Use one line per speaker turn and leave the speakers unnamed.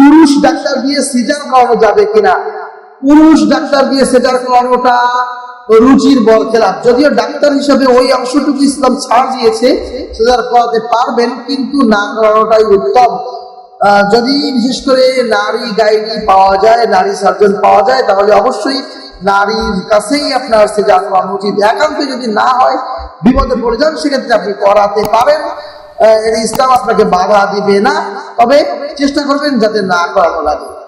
পুরুষ ডাক্তার দিয়ে সিজার করানো যাবে কিনা? পুরুষ ডাক্তার দিয়ে সিজার করানোটা রুচির বল খেলাফ যদিও ডাক্তার হিসাবে ওই অংশটুকু ইসলাম ছাড় দিয়েছে, সিজার করাতে পারবেন, কিন্তু না করানোটাই উত্তম। যদি বিশেষ করে নারী গাইডি পাওয়া যায়, নারী সার্জন পাওয়া যায়, তাহলে অবশ্যই নারীর কাছেই আপনার সিজার করানো উচিত। একান্ত যদি না হয়, বিপদে পড়ে যান, সেক্ষেত্রে আপনি করাতে পারেন। ইসলাম আপনাকে বাধা দিবে না। তবে চেষ্টা করবেন যাতে না করানো লাগে।